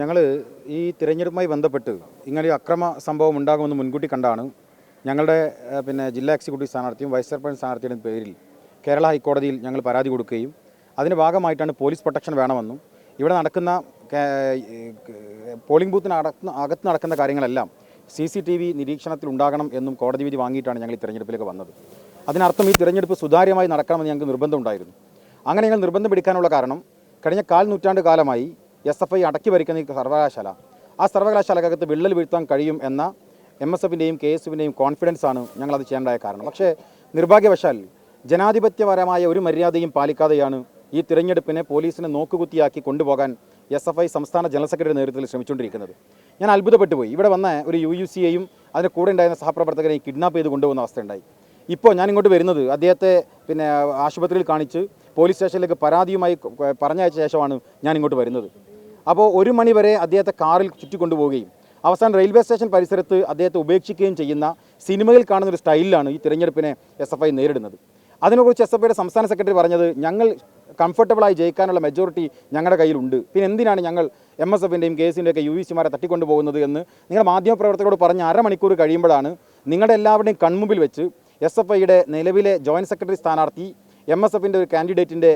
ഞങ്ങൾ ഈ തിരഞ്ഞെടുപ്പുമായി ബന്ധപ്പെട്ട് ഇങ്ങനെ അക്രമ സംഭവം ഉണ്ടാകുമെന്ന് മുൻകൂട്ടി കണ്ടാണ് ഞങ്ങളുടെ പിന്നെ ജില്ലാ എക്സിക്യൂട്ടീവ് സ്ഥാനാർത്ഥിയും വൈസ് ചെയർമാൻ സ്ഥാനാർത്ഥിയുടെ പേരിൽ കേരള ഹൈക്കോടതിയിൽ ഞങ്ങൾ പരാതി കൊടുക്കുകയും അതിന്റെ ഭാഗമായിട്ടാണ് പോലീസ് പ്രൊട്ടക്ഷൻ വേണമെന്നും ഇവിടെ നടക്കുന്ന പോളിംഗ് ബൂത്തിന് അടക്കുന്ന അകത്ത് നടക്കുന്ന കാര്യങ്ങളെല്ലാം സി സി ടി വി നിരീക്ഷണത്തിൽ ഉണ്ടാകണം എന്നും കോടതി വിധി വാങ്ങിയിട്ടാണ് ഞങ്ങൾ ഈ തിരഞ്ഞെടുപ്പിലേക്ക് വന്നത്. അതിനർത്ഥം ഈ തിരഞ്ഞെടുപ്പ് സുതാര്യമായി നടക്കണമെന്ന് ഞങ്ങൾക്ക് നിർബന്ധമുണ്ടായിരുന്നു അങ്ങനെ ഞങ്ങൾ നിർബന്ധം പിടിക്കാനുള്ള കാരണം കഴിഞ്ഞ കാൽ നൂറ്റാണ്ട് കാലമായി എസ് എഫ് ഐ അടക്കി ഭരിക്കുന്ന ഈ സർവകലാശാല ആ സർവകലാശാലക്കകത്ത് വിള്ളൽ വീഴ്ത്താൻ കഴിയും എന്ന എം എസ് എഫിന്റെയും കെ എസ് എഫിന്റെയും കോൺഫിഡൻസ് ആണ് ഞങ്ങളത് ചെയ്യേണ്ടായ കാരണം. പക്ഷേ നിർഭാഗ്യവശാൽ ജനാധിപത്യപരമായ ഒരു മര്യാദയും പാലിക്കാതെയാണ് ഈ തിരഞ്ഞെടുപ്പിനെ പോലീസിനെ നോക്കുകുത്തിയാക്കി കൊണ്ടുപോകാൻ എസ് എഫ് ഐ സംസ്ഥാന ജനറൽ സെക്രട്ടറി നേതൃത്വത്തിൽ ശ്രമിച്ചുകൊണ്ടിരിക്കുന്നത്. ഞാൻ അത്ഭുതപ്പെട്ടു പോയി ഇവിടെ വന്ന ഒരു യു യു സിയെയും അതിന് കൂടെ ഉണ്ടായിരുന്ന സഹപ്രവർത്തകരെയും കിഡ്നാപ്പ് ചെയ്ത് കൊണ്ടുപോകുന്ന അവസ്ഥയുണ്ടായി. ഇപ്പോൾ ഞാൻ ഇങ്ങോട്ട് വരുന്നത് അദ്ദേഹത്തെ പിന്നെ ആശുപത്രിയിൽ കാണിച്ച് പോലീസ് സ്റ്റേഷനിലേക്ക് പരാതിയുമായി പറഞ്ഞയച്ച ശേഷമാണ് ഞാൻ ഇങ്ങോട്ട് വരുന്നത്. അപ്പോൾ ഒരു മണിവരെ അദ്ദേഹത്തെ കാറിൽ ചുറ്റിക്കൊണ്ടുപോവുകയും അവസാനം റെയിൽവേ സ്റ്റേഷൻ പരിസരത്ത് അദ്ദേഹത്തെ ഉപേക്ഷിക്കുകയും ചെയ്യുന്ന സിനിമയിൽ കാണുന്ന ഒരു സ്റ്റൈലിലാണ് ഈ തിരഞ്ഞെടുപ്പിനെ എസ് എഫ് ഐ നേരിടുന്നത്. അതിനെക്കുറിച്ച് എസ് എഫ് ഐയുടെ സംസ്ഥാന സെക്രട്ടറി പറഞ്ഞത് ഞങ്ങൾ കംഫർട്ടബിളായി ജയിക്കാനുള്ള മെജോറിറ്റി ഞങ്ങളുടെ കയ്യിലുണ്ട്. പിന്നെ എന്തിനാണ് ഞങ്ങൾ എം എസ് എഫിന്റെയും കെ എസിന്റെ ഒക്കെ യു വി സിമാരെ തട്ടിക്കൊണ്ടുപോകുന്നത് എന്ന് നിങ്ങൾ മാധ്യമപ്രവർത്തകരോട് പറഞ്ഞ് അരമണിക്കൂർ കഴിയുമ്പോഴാണ് നിങ്ങളുടെ എല്ലാവരുടെയും കൺമുമ്പിൽ വെച്ച് എസ് എഫ് ഐയുടെ നിലവിലെ ജോയിന്റ് സെക്രട്ടറി സ്ഥാനാർത്ഥി എം എസ് എഫിന്റെ ഒരു കാൻഡിഡേറ്റിന്റെ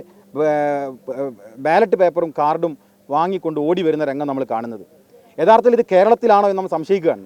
ബാലറ്റ് പേപ്പറും കാർഡും വാങ്ങിക്കൊണ്ട് ഓടി വരുന്ന രംഗം നമ്മൾ കാണുന്നത്. യഥാർത്ഥത്തിൽ ഇത് കേരളത്തിലാണോ എന്ന് നമ്മൾ സംശയിക്കുകയാണ്.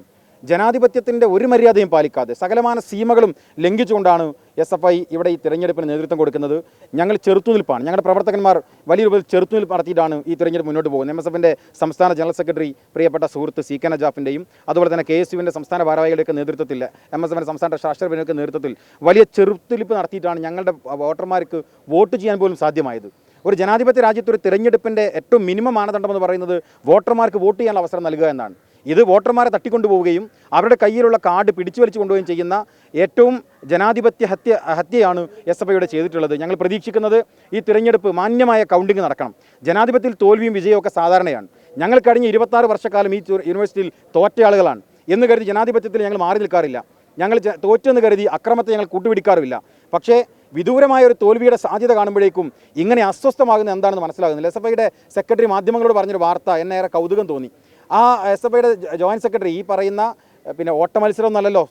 ജനാധിപത്യത്തിന്റെ ഒരു മര്യാദയും പാലിക്കാതെ സകലമാന സീമകളും ലംഘിച്ചുകൊണ്ടാണ് എസ് എഫ് ഐ ഇവിടെ ഈ തിരഞ്ഞെടുപ്പിന് നേതൃത്വം കൊടുക്കുന്നത്. ഞങ്ങൾ ചെറുത്തുനിൽപ്പാണ്. ഞങ്ങളുടെ പ്രവർത്തകന്മാർ വലിയ രൂപത്തിൽ ചെറുത്തുനിൽപ്പ് നടത്തിയിട്ടാണ് ഈ തിരഞ്ഞെടുപ്പ് മുന്നോട്ട് പോകുന്നത്. എം എസ് എഫിന്റെ സംസ്ഥാന ജനറൽ സെക്രട്ടറി പ്രിയപ്പെട്ട സുഹൃത്ത് സി കെ നജാഫിന്റെയും അതുപോലെ തന്നെ കെ എസ് യുവിന്റെ സംസ്ഥാന ഭാരവാഹികളുടെയൊക്കെ നേതൃത്വത്തിൽ എം എസ് എഫിന്റെ സംസ്ഥാന ശാസ്ത്രജ്ഞരുടെ നേതൃത്വത്തിൽ വലിയ ചെറുത്തുനിൽപ്പ് നടത്തിയിട്ടാണ് ഞങ്ങളുടെ വോട്ടർമാർക്ക് വോട്ട് ചെയ്യാൻ പോലും സാധ്യമായത്. ഒരു ജനാധിപത്യ രാജ്യത്ത് ഒരു തിരഞ്ഞെടുപ്പിന്റെ ഏറ്റവും മിനിമം മാനദണ്ഡം എന്ന് പറയുന്നത് വോട്ടർമാർക്ക് വോട്ട് ചെയ്യാനുള്ള അവസരം നൽകുക എന്നാണ്. ഇത് വോട്ടർമാരെ തട്ടിക്കൊണ്ടുപോവുകയും അവരുടെ കയ്യിലുള്ള കാർഡ് പിടിച്ചു വലിച്ചു കൊണ്ടുപോവുകയും ചെയ്യുന്ന ഏറ്റവും ജനാധിപത്യ ഹത്യ ഹത്യയാണ് എസ് എഫ് ഐയുടെ ചെയ്തിട്ടുള്ളത്. ഞങ്ങൾ പ്രതീക്ഷിക്കുന്നത് ഈ തിരഞ്ഞെടുപ്പ് മാന്യമായ കൗണ്ടിങ് നടക്കണം. ജനാധിപത്യത്തിൽ തോൽവിയും വിജയവും ഒക്കെ സാധാരണയാണ്. ഞങ്ങൾ കഴിഞ്ഞ ഇരുപത്താറ് വർഷക്കാലം ഈ യൂണിവേഴ്സിറ്റിയിൽ തോറ്റ ആളുകളാണ്. എന്ന് കരുതി ജനാധിപത്യത്തിൽ ഞങ്ങൾ മാറി നിൽക്കാറില്ല. ഞങ്ങൾ തോറ്റെന്ന് കരുതി അക്രമത്തെ ഞങ്ങൾ കൂട്ടുപിടിക്കാറുമില്ല. പക്ഷേ വിദൂരമായ ഒരു തോൽവിയുടെ സാധ്യത കാണുമ്പോഴേക്കും ഇങ്ങനെ അസ്വസ്ഥമാകുന്ന എന്താണെന്ന് മനസ്സിലാകുന്നില്ല. എസ് എഫ് ഐയുടെ സെക്രട്ടറി മാധ്യമങ്ങളോട് പറഞ്ഞൊരു വാർത്ത എന്നെ ഏറെ കൗതുകം തോന്നി. ആ എസ് എഫ് ഐയുടെ ജോയിന്റ് സെക്രട്ടറി ഈ പറയുന്ന പിന്നെ ഓട്ട മത്സരം എന്നല്ലല്ലോ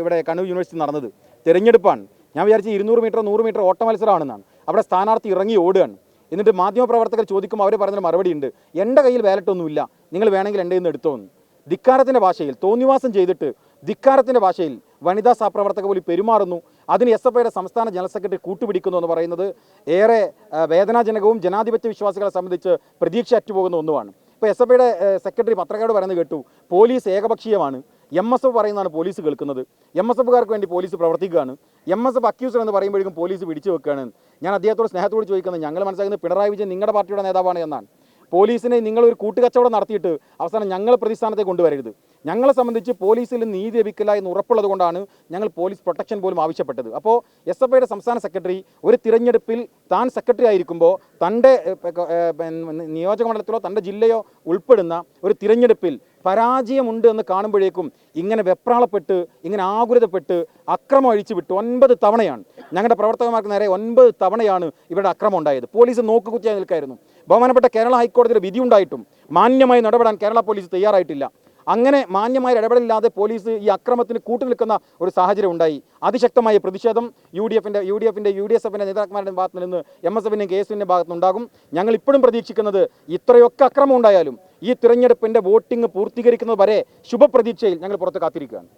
ഇവിടെ കണ്ണൂർ യൂണിവേഴ്സിറ്റി നടന്നത്. തിരഞ്ഞെടുപ്പാണ്. ഞാൻ വിചാരിച്ചു ഇരുന്നൂറ് മീറ്റർ നൂറ് മീറ്റർ ഓട്ട മത്സരമാണെന്നാണ് അവിടെ സ്ഥാനാർത്ഥി ഇറങ്ങി ഓടുകയാണ്. എന്നിട്ട് മാധ്യമപ്രവർത്തകർ ചോദിക്കുമ്പോൾ അവർ പറഞ്ഞൊരു മറുപടി ഉണ്ട്. എന്റെ കയ്യിൽ വാലറ്റൊന്നുമില്ല. നിങ്ങൾ വേണമെങ്കിൽ എന്റെ നിന്ന് എടുത്തോന്ന്. ധിക്കാരത്തിന്റെ ഭാഷയിൽ തോന്നിവാസം ചെയ്തിട്ട് ധിക്കാരത്തിന്റെ ഭാഷയിൽ വനിതാ സഹപ്രവർത്തക പോലും പെരുമാറുന്നു. അതിന് എസ് എഫ് ഐയുടെ സംസ്ഥാന ജനറൽ സെക്രട്ടറി കൂട്ടുപിടിക്കുന്നു എന്ന് പറയുന്നത് ഏറെ വേദനാജനകവും ജനാധിപത്യ വിശ്വാസികളെ സംബന്ധിച്ച് പ്രതീക്ഷ അറ്റുപോകുന്ന ഒന്നുമാണ്. ഇപ്പോൾ എസ് എഫ് ഐയുടെ സെക്രട്ടറി പത്രക്കാരോട് പറയുന്നത് കേട്ടു പോലീസ് ഏകപക്ഷീയമാണ്. എം എസ് എഫ് പറയുന്നതാണ് പോലീസ് കേൾക്കുന്നത്. എം എസ് എഫുകാർക്ക് വേണ്ടി പോലീസ് പ്രവർത്തിക്കുകയാണ്. എം എസ് എഫ് അക്യൂസർ എന്ന് പറയുമ്പോഴേക്കും പോലീസ് പിടിച്ചു വെക്കുകയാണ്. ഞാൻ അദ്ദേഹത്തോട് സ്നേഹത്തോട് ചോദിക്കുന്നത് ഞങ്ങൾ മനസ്സിലാക്കുന്നത് പിണറായി വിജയൻ നിങ്ങളുടെ പാർട്ടിയുടെ നേതാവാണ് എന്നാണ്. പോലീസിനെ നിങ്ങളൊരു കൂട്ടുകച്ചവടം നടത്തിയിട്ട് അവസാനം ഞങ്ങൾ പ്രതിസ്ഥാനത്തെ കൊണ്ടുവരരുത്. ഞങ്ങളെ സംബന്ധിച്ച് പോലീസിൽ നീതി ലഭിക്കില്ല എന്ന് ഉറപ്പുള്ളത് കൊണ്ടാണ് ഞങ്ങൾ പോലീസ് പ്രൊട്ടക്ഷൻ പോലും ആവശ്യപ്പെട്ടത്. അപ്പോൾ എസ് എഫ് ഐയുടെ സംസ്ഥാന സെക്രട്ടറി ഒരു തിരഞ്ഞെടുപ്പിൽ താൻ സെക്രട്ടറി ആയിരിക്കുമ്പോൾ തന്റെ നിയോജക മണ്ഡലത്തിലോ തന്റെ ജില്ലയോ ഉൾപ്പെടുന്ന ഒരു തിരഞ്ഞെടുപ്പിൽ പരാജയമുണ്ട് എന്ന് കാണുമ്പോഴേക്കും ഇങ്ങനെ വെപ്രാളപ്പെട്ട് ഇങ്ങനെ ആകുലതപ്പെട്ട് അക്രമം അഴിച്ചു വിട്ടു ഒൻപത് തവണയാണ്. ഞങ്ങളുടെ പ്രവർത്തകന്മാർക്ക് നേരെ ഒൻപത് തവണയാണ് ഇവരുടെ അക്രമം ഉണ്ടായത്. പോലീസ് നോക്കുകുത്തിയായി നിൽക്കായിരുന്നു. ബഹുമാനപ്പെട്ട കേരള ഹൈക്കോടതിയുടെ വിധി ഉണ്ടായിട്ടും മാന്യമായി നടപെടാൻ കേരള പോലീസ് തയ്യാറായിട്ടില്ല. അങ്ങനെ മാന്യമായ ഇടപെടലില്ലാതെ പോലീസ് ഈ അക്രമത്തിന് കൂട്ടുനിൽക്കുന്ന ഒരു സാഹചര്യം ഉണ്ടായി. അതിശക്തമായ പ്രതിഷേധം യു ഡി എഫിന്റെ യു ഡി എഫിന്റെ യു ഡി എസ് എഫിന്റെ നേതാക്കന്മാരുടെ ഭാഗത്ത് നിന്ന് എം എസ് എഫിന്റെയും കെ എസ് എഫിന്റെ ഭാഗത്ത് നിന്നുണ്ടാകും ഞങ്ങൾ ഇപ്പോഴും പ്രതീക്ഷിക്കുന്നത് ഇത്രയൊക്കെ അക്രമം ഉണ്ടായാലും ഈ തിരഞ്ഞെടുപ്പിന്റെ വോട്ടിംഗ് പൂർത്തീകരിക്കുന്നത് വരെ ശുഭപ്രതീക്ഷയിൽ ഞങ്ങൾ പുറത്ത് കാത്തിരിക്കുകയാണ്.